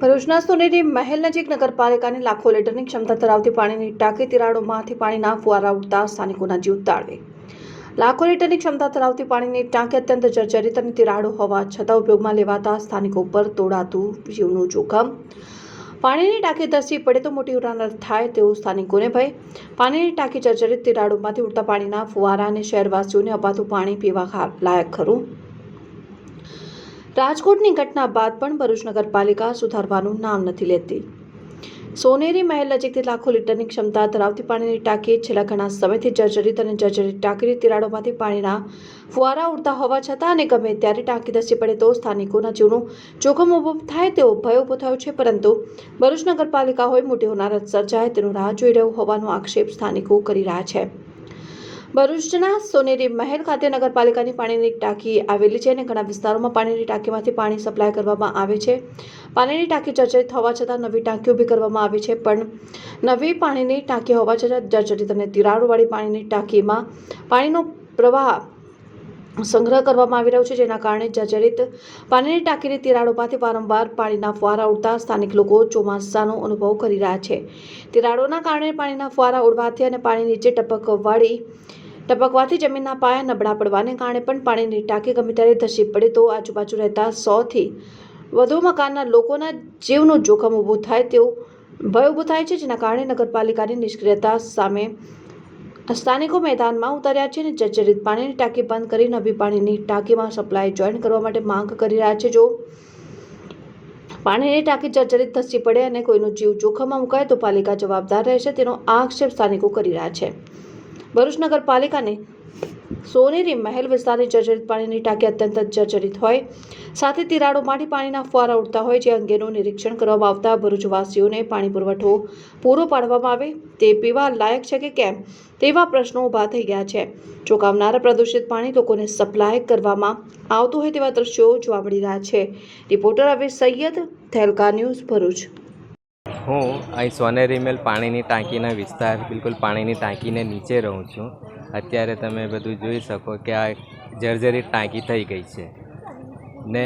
ભરૂચના સોનેરી મહેલ નજીક નગરપાલિકાની લાખો લીટરની ક્ષમતા ધરાવતી પાણીની ટાંકી તિરાડોમાંથી પાણીના ફુવારા ઉડતા સ્થાનિકોના જીવ તાળવે લાખો લીટરની ક્ષમતા ધરાવતી પાણીની ટાંકી અત્યંત જર્જરિત અને તિરાડો હોવા છતાં ઉપયોગમાં લેવાતા સ્થાનિકો પર તોડાતું જીવનું જોખમ. પાણીની ટાંકી ધસી પડે તો મોટી ઉરાન થાય તેવું સ્થાનિકોને ભય. પાણીની ટાંકી જર્જરિત તિરાડોમાંથી ઉડતા પાણીના ફુવારા અને શહેરવાસીઓને અપાતું પાણી પીવા લાયક ખરું. રાજકોટની ઘટના બાદ પણ ભરૂચ નગરપાલિકા સુધારવાનું નામ નથી લેતી. સોનેરી મહેલ નજીકથી લાખો લીટરની ક્ષમતા ધરાવતી પાણીની ટાંકી છેલ્લા ઘણા સમયથી જર્જરિત અને જર્જરિત ટાંકીની તિરાડોમાંથી પાણીના ફુવારા ઉડતા હોવા છતાં અને ગમે ત્યારે ટાંકી ધસી પડે તો સ્થાનિકોના જીવનું જોખમ ઊભું થાય તેવો ભય ઊભો થયો છે, પરંતુ ભરૂચ નગરપાલિકા હોય મોટી હોનારત સર્જાય તેનું રાહ જોઈ રહ્યું હોવાનો આક્ષેપ સ્થાનિકો કરી રહ્યા છે. ભરૂચના સોનેરી મહેલ ખાતે નગરપાલિકાની પાણીની ટાંકી આવેલી છે અને ઘણા વિસ્તારોમાં પાણીની ટાંકીમાંથી પાણી સપ્લાય કરવામાં આવે છે. પાણીની ટાંકી જર્જરિત હોવા છતાં નવી ટાંકી ઊભી કરવામાં આવી છે, પણ નવી પાણીની ટાંકી હોવા છતાં જર્જરિત અને તિરાડોવાળી પાણીની ટાંકીમાં પાણીનો પ્રવાહ સંગ્રહ કરવામાં આવી રહ્યો છે, જેના કારણે જર્જરિત પાણીની ટાંકીની તિરાડોમાંથી વારંવાર પાણીના ફુવારા ઉડતા સ્થાનિક લોકો ચોમાસાનો અનુભવ કરી રહ્યા છે. તિરાડોના કારણે પાણીના ફુવારા ઉડવાથી અને પાણી નીચે ટપકવાળી ટપકવાથી જમીનના પાયા નબળા પડવાને કારણે પણ પાણીની ટાંકી ગમે ત્યારે ધસી પડે તો આજુબાજુ રહેતા સોથી વધુ મકાનના લોકોના જીવનું જોખમ ઊભું થાય તેવું ભય ઊભું થાય છે, જેના કારણે નગરપાલિકાની નિષ્ક્રિયતા સામે સ્થાનિકો મેદાનમાં ઉતર્યા છે અને જર્જરિત પાણીની ટાંકી બંધ કરી નવી પાણીની ટાંકીમાં સપ્લાય જોઈન કરવા માટે માંગ કરી રહ્યા છે. જો પાણીની ટાંકી જર્જરિત ધસી પડે અને કોઈનો જીવ જોખમમાં મુકાય તો પાલિકા જવાબદાર રહેશે તેનો આક્ષેપ સ્થાનિકો કરી રહ્યા છે. ભરૂચ નગરપાલિકાને સોનેરી મહેલ વિસ્તારની જર્જરિત પાણીની ટાંકી અત્યંત જર્જરિત હોય. સાથે તિરાડો તિરાડોમાંથી પાણીના ફુવારા ઉડતા હોય જે અંગેનું નિરીક્ષણ કરવામાં આવતા ભરૂચવાસીઓને પાણી પુરવઠો પૂરો પાડવામાં આવે તે પીવા લાયક છે કે કેમ તેવા પ્રશ્નો ઊભા થઈ ગયા છે. ચોંકાવનારા પ્રદૂષિત પાણી લોકોને સપ્લાય કરવામાં આવતું હોય તેવા દ્રશ્યો જોવા મળી રહ્યા છે. રિપોર્ટર હવે સૈયદ થેલકા ન્યૂઝ ભરૂચ. હું અહીં સોનેરી મેલ પાણીની ટાંકીના વિસ્તાર બિલકુલ પાણીની ટાંકીને નીચે રહું છું. અત્યારે તમે બધું જોઈ શકો કે આ જર્જરિત ટાંકી થઈ ગઈ છે. ને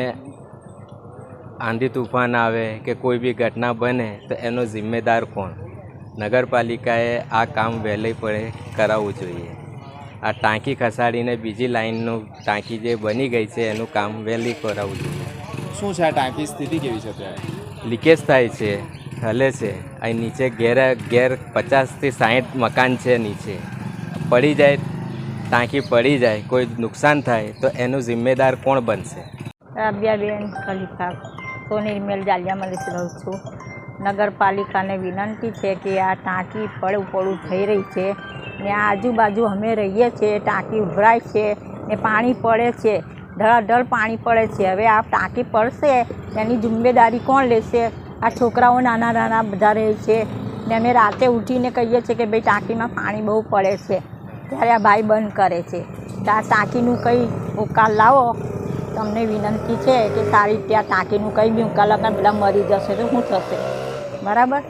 આંધી તુફાન આવે કે કોઈ બી ઘટના બને તો એનો જિમ્મેદાર કોણ? નગરપાલિકાએ આ કામ વહેલી પડે કરાવવું જોઈએ. આ ટાંકી ખસાડીને બીજી લાઈનનું ટાંકી જે બની ગઈ છે એનું કામ વહેલી કરાવવું જોઈએ. શું છે આ ટાંકી સ્થિતિ કેવી છે લીકેજ થાય છે. હલે છે. અહીં નીચે ઘેર ઘેર પચાસથી સાહીઠ મકાન છે નીચે. પડી જાય, ટાંકી પડી જાય, કોઈ નુકસાન થાય, તો એનું જિમ્મેદાર કોણ બનશે? રાબિયાબેન ખલીફા, સોનેરી મેલ જાલિયામાં રહું છું. નગરપાલિકાને વિનંતી છે કે આ ટાંકી પડું પડું થઈ રહી છે. ને આજુબાજુ અમે રહીએ છીએ, ટાંકી ઉભરાય છે, ને પાણી પડે છે. ઢળાઢળ પાણી પડે છે. હવે આ ટાંકી પડશે, એની જિમ્મેદારી કોણ લેશે? આ છોકરાઓ નાના નાના બધા રહે છે ને અમે રાતે ઉઠીને કહીએ છીએ કે ભાઈ, ટાંકીમાં પાણી બહુ પડે છે. ત્યારે આ ભાઈ બંધ કરે છે. તો આ ટાંકીનું કંઈ ઉકાલ લાવો. તમને વિનંતી છે કે સારી રીતે આ ટાંકીનું કંઈ બી ઉકાલ લગન બધા મરી જશે તો શું થશે? બરાબર?